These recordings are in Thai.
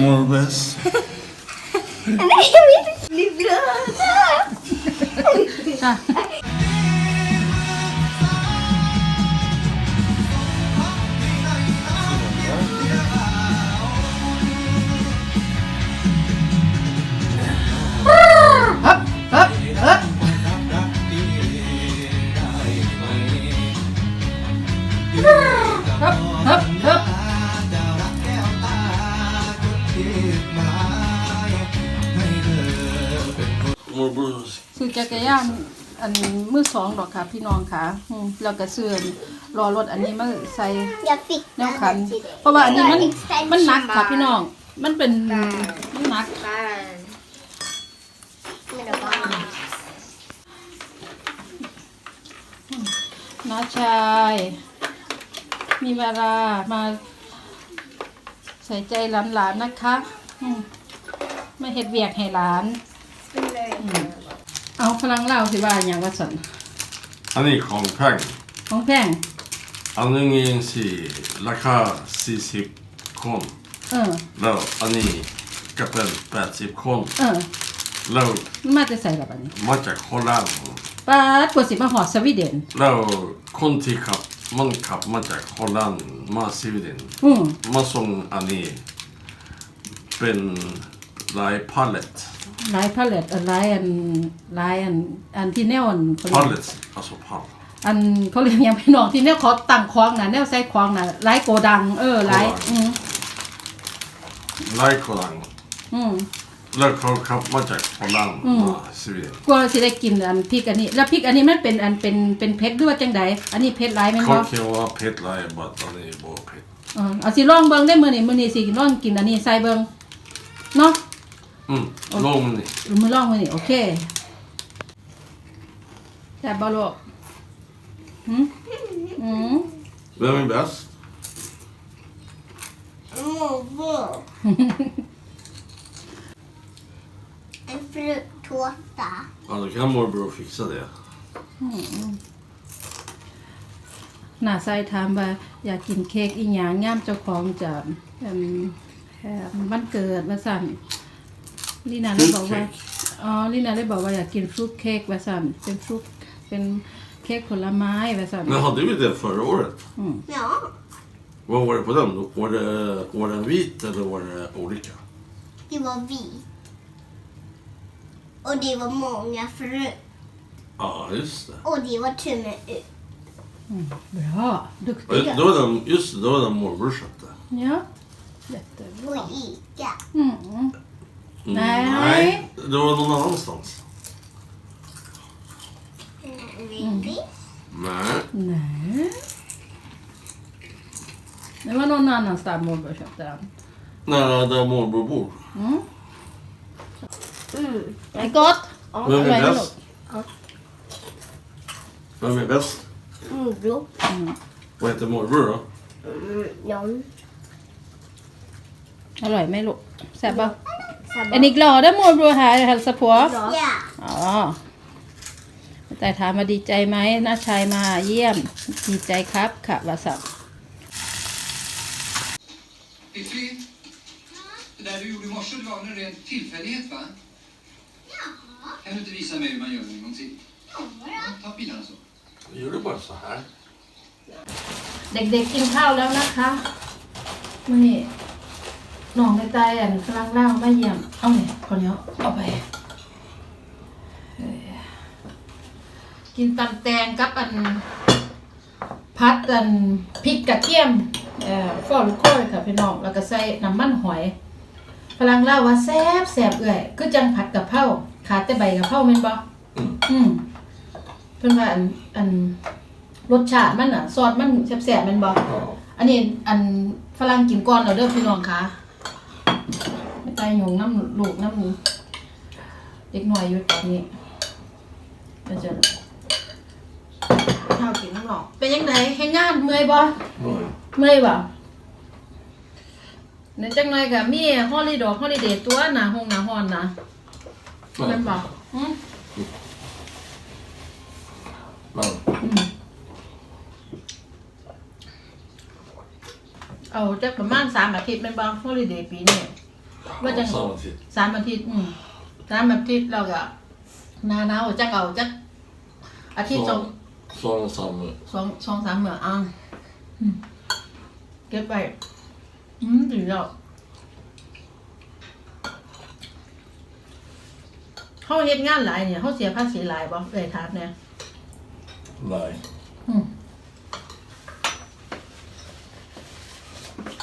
More best. Livrada! จักรยานอันมือสองดอกค่ะพี่น้องค่ะอืมแล้วก็ซื้อรอรถอันนี้มาใส่ Jag fick แนวขัน เพราะว่าอันนี้มันมันหนักค่ะพี่น้อง มันเป็นมันหนัก Men det var น้าชาย มีเวลามาใส่ใจหลานๆนะคะอืมมาเฮ็ดเวียกให้หลาน เอาพลังเล่าวสิว่าอย่างว่าสัน Han är kompang. ของแพง Han är ingen si laka sisip kon. เออ Lo ani kapel pätsip kon. เออ Lo มันมาจะใส่ละบัดนี้ macha Holland. ป้าดกว่าสิมาหอดสวีเดน Lo konti kap man kap macha Holland ma Sweden. อืม Man som ani ben lai pallet. หลายพาเลต เออหลายอันหลายอันอันที่แนวอันเขาเรียก Pallet, alltså pall. อันเขาเรียกหยังพี่น้องที่แนวเขาตั้งคลองน่ะแนวใส่คลองน่ะหลายโกดัง เออหลายโกดังอืม Lai kolang. อืม Lo kap macha Holland ma Sweden. กลัวสิได้กินอันพริกอันนี้ แล้วพริกอันนี้มันเป็นอันเป็นเป็นเผ็ดหรือว่าจังใดอันนี้เผ็ดหลายแม่นบ่ Kokke var pet lai, but han är bara pet. เออเอาสิลองเบิ่งได้มื้อนี้มื้อนี้สิลองกินอันนี้ใส่เบิ่งเนาะ Mm, lång ni. มื้อลองมื้อนี้โอเคแต่บบ่ลูกหืมอืม Vem är bäst? morbror. En frukttårta. Ja, då kan morbror fixa det. หน้าใส่ถามว่าอยากกินเค้กอีหยังย่ามเจ้าของจะเอิ่มเอ่อมันเกิดว่าสั่น ลีน่าเลยบอกว่า Fruktcake. อ๋อลีน่าเลยบอกว่าอยากกินฟรุตเค้กว่าสั่นเป็นฟรุตเป็นเค้กผลไม้ว่าสั่น Men hade vi det förra året? Ja. Vad var det på den? Var det, var den vit eller var det olika? Det var vit. Och det var många frukt. Ja, just det. Och det var tummen ut. Bra, Ja, duktiga. Då var den, just det, då var den morbror köpte. Ja, jättebra. Och Ica. Mm. Mm, Nej. Nej, det var någon annanstans. Willys. Nej. Nej. Det var någon annanstans morbror köpte den. Nej, där morbror bor. Mm. Det är gott. Vem vad är är det bäst? Vem är bäst? Morbror. Vad heter morbror då? Mm, John. อร่อยไหมลูกแซ่บป่ะ อันนี้กลอได้ morbror här och hälsa på Ja. อ๋อแต่ถามมาดีใจไหมน้าชายมาเยี่ยม ดีใจครับค่ะวาสับ Fiffi, det där du gjorde i morse, det var väl en ren tillfällighet va? Kan du inte visa mig hur man gör en gång till? Ja, ta pilarna så. Jag gjorde bara så här. เด็กๆกินข้าวแล้วนะคะมื่อนี้ น้องในตายอันกำลังเล่าไมาเยี่ยม เอาเนี่ยคนเดียเอาไป กินตำแตงกับอัน พัดอันพริกกระเทียมเอ่อฟอลูกโค้ยค่ะพี่น้องแล้วก็ใส่น้ำมันหอยพลังเล่าว่าแซ่บแซ่บเอื่อยคือจังผัดกะเพราขาดแต่ใบกะเพราแม่นบ่อืมอืมเพิ่นว่าอันอันรสชาติมันอะซอสมันแซ่บๆแม่นบ่อันนี้อันฝรั่งกินก่อนแล้วเด้อพี่น้องค่ะ ไม่ตายหยงน้ำลูกน้ำเด็กหน่อยอยู่ตอนนี้เดี๋ยวจะข้าวกินน้ำหลอกเป็นยังไงให้งานเมื่อยบ่ Nej. เมื่อยบ่ในจังหน่อยก็มีฮอลิดอกฮอลิเดย์ตัวหนาห้องหนาฮ้อนนะแม่นบ่อืม Men, เอาเอาจักประมาณสามอาทิตย์แม่นบ่ฮอลิเดย์ปีนี้ ว่าจัง Samma tid. สามอาทิตย์อืมสามอาทิตย์แล้วก็หนาหนาวจักเอาจักอาทิตย์สอง Så, så samma. สองสองสามเหมืออะอืมเก็บไปอืมดีแล้วเขาเฮ็ดงานหลายเนี่ยเขาเสียภาษีหลายบ่เลยถามเนี่ย Nej. อืม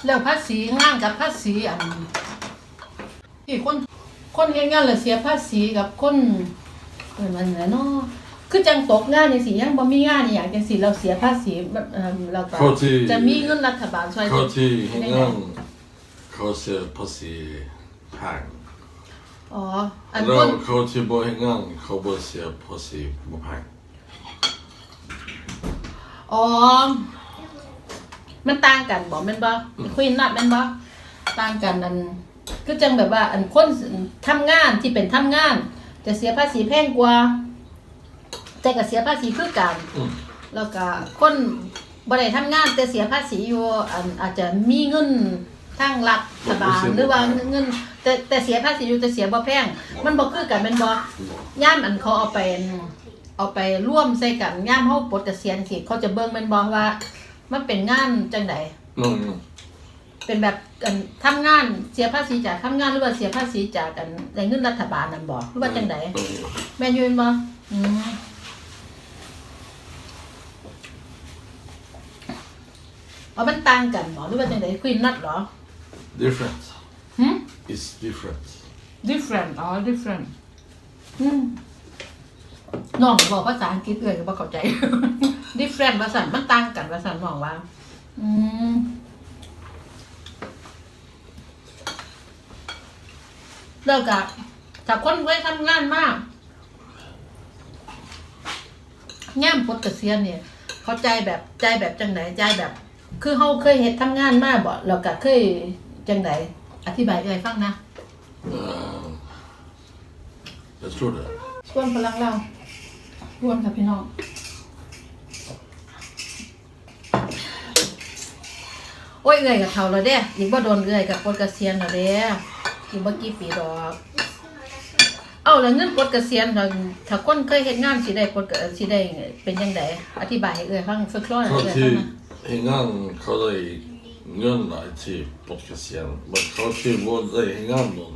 แล้วภาษีงานกับภาษีอัน ที่คนคนเฮ็ดงานแล้วเสียภาษีกับคนเออมันแหละเนาะคือจังตกงานจังซี่ยังบ่มีงานอหย่างจังซี่เราเสียภาษีมันเอ่อแล้วก็เข้าที่ จะมีเงินรัฐบาลช่วยเขาที่ให้งานเขาเสียภาษีแพงอ๋ออันแล้ควนเขาที่บ่ให้งานเขาบ่เสียภาษีบ่แพงอ๋อมันต่างกันบ่แม่นบ่คุยนัดแม่นบ่ต่างกันอัน คือจังแบบว่า อันคนทำงานที่เป็นทำงาน จะเสียภาษีแพงกว่า แต่ก็เสียภาษีคือกันอืมแล้วก็คนบ่ได้ทำงานแต่เสียภาษีอยู่อันอาจจะมีเงินทางรัฐบาลหรือว่าเงิน แต่แต่เสียภาษีอยู่แต่เสียบ่แพง มันบ่คือกันแม่นบ่ย่ามอันเขาเอาไปอันเอาไปร่วมใส่กันย่ามเฮาปลดเกษียณสิเขาจะเบิ่งแม่นบ่ว่า มันเป็นงานจังไดนั่นนั่น เป็นแบบอันทำงานเสียภาษีจากทำงานหรือว่าเสียภาษีจากกันในเงินรัฐบาลนั่นบ่หรือว่าจังไดนั่นแม่นอยู่แม่นบ่อืมอ๋อมันต่างกันบ่หรือว่าจังไดคุยนัดเหรอ Different. หึ It's different. different อ๋อ different อืมน้องบอกภาษาอังกฤษเอ่ยก็บ่เข้าใจ different ภาษามันต่างกันภาษาน้องว่า อืม แล้วก็ถ้าคนไว้ทำงานมากย่ามปลดเกษียณเนี่ย เขาใจแบบใจแบบจังไหนใจแบบ คือเขาเคยเฮ็ดทำงานมาบ่แล้วก็เคยจังไหนอธิบายเอ่ยฟังนะ Uh, jag tror det. ชวนพลังเราชวนค่ะพี่น้อง โอ้ยเอื่อยกับเท่าแล้วเด้อีกบ่โดนเอื่อยกับปลดเกษียณแล้วเด้ อีกบ่กี่ปีดอก เอาแล้วเงินปลดเกษียณถ้าถ้าคนเคยเฮ็ดงานสิได้ปลดเกสิได้เป็นจังไดอธิบายให้เอื่อยฟังสักครู่ให้เขาเอื่อยฟังที่นะให้งานเขาได้เงินหลายที่ปลดเกษียณแต่เขาที่บ่ได้ให้งานนน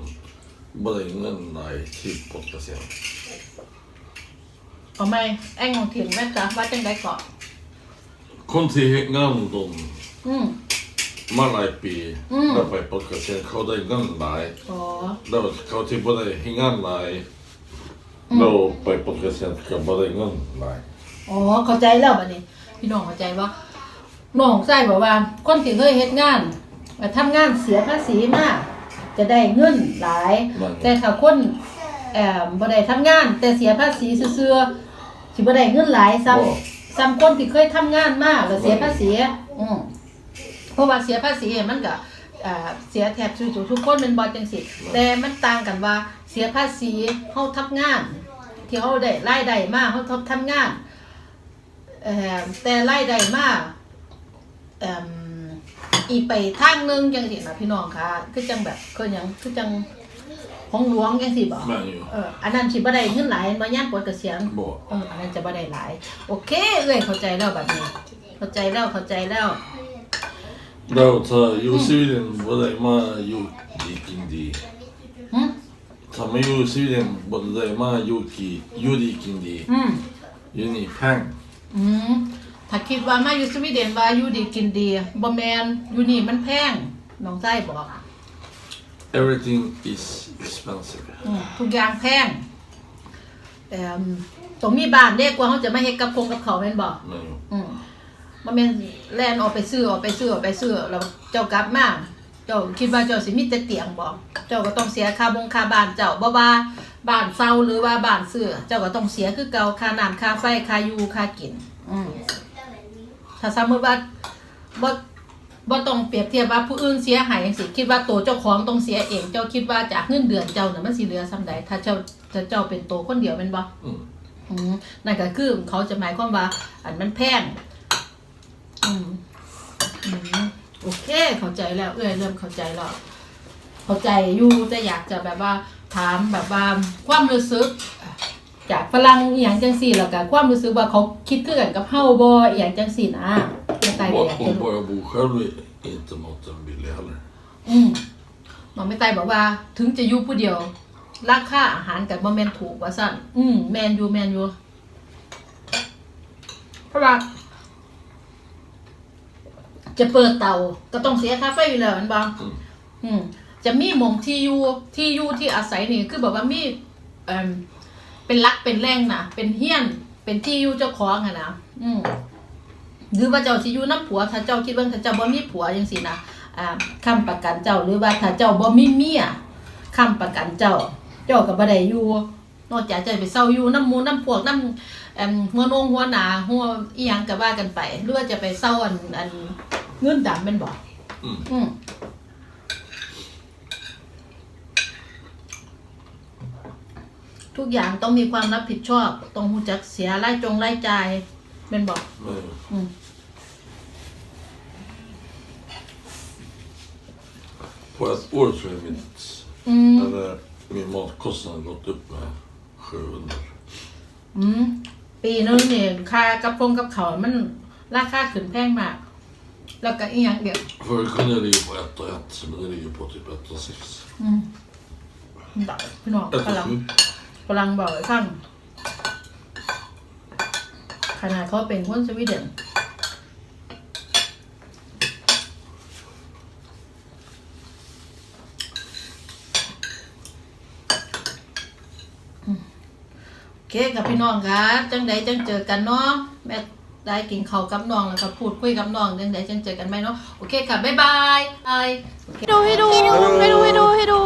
บ่ได้เงินหลายที่ปลดเกษียณเอาไหมแอ้งของถิ่นแม่จ้ะว่าจังไดเกาะคนที่ให้งานนนอืม มาหลายปีอืม แล้วไปปลดเกษียณเขาได้เงินหลาย อ๋อ แล้วเขาที่บ่ได้ให้งานหลายเราไปปลดเกษียณก็บ่ได้เงินหลายอ๋อ เข้าใจแล้วบัดนี้ พี่น้องเข้าใจว่าน้องใส่บอกว่า คนที่เคยเฮ็ดงานมาทำงานเสียภาษีมาก จะได้เงินหลายนั่นแต่ถ้าคนเอ่อบ่ได้ทำงาน แต่เสียภาษีซื่อๆสิบ่ได้เงินหลายซ้ำซ้ำคนที่เคยทำงานมากแล้วเสียภาษีอืม เพราะว่าเสียภาษีมันก็อ่าเสียแทบทุกทุกคนเป็นบ่จังซี่แต่มันต่างกันว่าเสียภาษีเฮาทำงาน ที่เฮาได้รายได้มาเฮาทำทำงานเอ่อแต่รายได้มาเอ่มอีกไปทางหนึงจังซี่นะพี่น้องค่ะคือจังแบบคือหยังคือจังของหลวงจังซี่บ่แม่นอยู่เอออันนั้นสิบ่ได้เงินหลายบ่ยามปลดเกษียณบ่เอออันนั้นจะบ่ได้หลาย โอเคเอ้ยเข้าใจแล้วบัดนี้ เข้าใจแล้วเข้าใจแล้ว แล้วถ้าอยู่สวีเดนบ่ได้มาอยู่ดีกินดีหึถ้าไม่อยู่สวีเดนบ่ได้มาอยู่กีอยู่ดีกินดีอืมอยู่นี่แพงอืมถ้าคิดว่ามาอยู่สวีเดนว่าอยู่ดีกินดีบ่แม่นอยู่นี่มันแพงน้องไส้บอก everything is expensive อืมทุกอย่างแพงแต่ต้องมีบ้านเด็กกว่าเขาจะมาเฮ็ดกับคงกับเขาวแม่นบ่แม่นอยู่ อืมมันเป็นแล่นออกไปซื้อออกไปซื้อออกไปซื้อแล้วเจ้ากลับมาเจ้าคิดว่าเจ้าสิมีแต่เตียงบ่เจ้าก็ต้องเสียค่าบงค่าบ้านเจ้าบ่ว่าบ้านเซาหรือว่าบ้านซื้อเจ้าก็ต้องเสียคือเก่าค่าน้ำค่าไฟค่าอยู่ค่ากิน อืมถ้าสมมติว่าบ่บ่ต้องเปรียบเทียบว่าผู้อื่นเสียหายจังซี่คิดว่าตัวเจ้าของต้องเสียเอง เจ้าคิดว่าจากเงินเดือนเจ้าน่ะมันสิเหลือส่าใดถ้าเจ้าถ้าเจ้าเป็นตัวคนเดียวแม่นบ่อืมอืมนั่นก็คือเขาจะหมายความว่า อันมันแพง อืมอืมโอเค เข้าใจแล้ว เอ้ยเริ่มเข้าใจแล้ว เข้าใจอยู่แต่อยากจะแบบว่าถามแบบว่าความรู้สึก จากฝรั่งอหย่างจังสี่แล้วก็ความรู้สึกว่าเขาคิดคือกันกับเฮาบ่อหย่างจังสี่นะไม่ตายก็ Bara อยากจะ hon รู้ bara bor själv är inte maten billig heller. อืมน้องไม่ตายบอกว่าถึงจะอยู่ผู้เดียว ราคาอาหารกับบ่แม่นถูกว่าสั่นอืมแมนอยู่แมนอยู่เพราะว่า จะเปิดเตาก็ต้องเสียค่าไฟอยู่แล้วแมันบ่อืมอืมจะมีหมองที่อยู่ที่อยู่ที่อาศัยนี่คือแบบว่ามีเอ่มเป็นรักเป็นแรงนะเป็นเฮียน เป็นที่อยู่เจ้าของอะนะอืมหรือว่าเจ้าสิอยู่น้ำผัว ถ้าเจ้าคิดว่าถ้าเจ้าบ่มีผัวจังซี่นะอ่าค้ำประกันเจ้าหรือว่าถ้าเจ้าบ่มีเมียค้ำประกันเจ้า เจ้าก็บ่ได้อยู่นอกจากจะไปเซาอยู่น้ำหมูน้ำพวกน้ำเอ่มหัวนงหัวหนาหัวอีหยังก็ว่ากันไปหรือว่าจะไปเซาอันอัน เงินดำแม่นบ่อืม อืมทุกอย่างต้องมีความรับผิดชอบต้องรู้จักเสียรายจงรายจ่ายแม่นบ่ Men อืม på ett år tror jag mitt, อืม eller, min matkostnad har gått upp med 700. อืม ปีนึงเนี่ยค่ากับพงกับเขาวมันราคาขึ้นแพงมาก แล้วก็อีกอย่างเดียว Förr kunde jag ligga på 1 och 1, men det ligger på typ 1 och 6. อืมพี่น้อง1กำลัง och 7. กำลังบอกให้ฟังขนาดเขาเป็นคนสวีเดนอืมโอเคกับพี่น้องค่ะจังใดจังเจอกันเนาะแม่ ได้กินเขากับน้องแล้วก็พูดคุยกับน้องจังไดจังเจอกันไหมเนาะโอเคค่ะบ๊ายบายบายให้ดูให้ดูให้ดูให้ดูให้ดู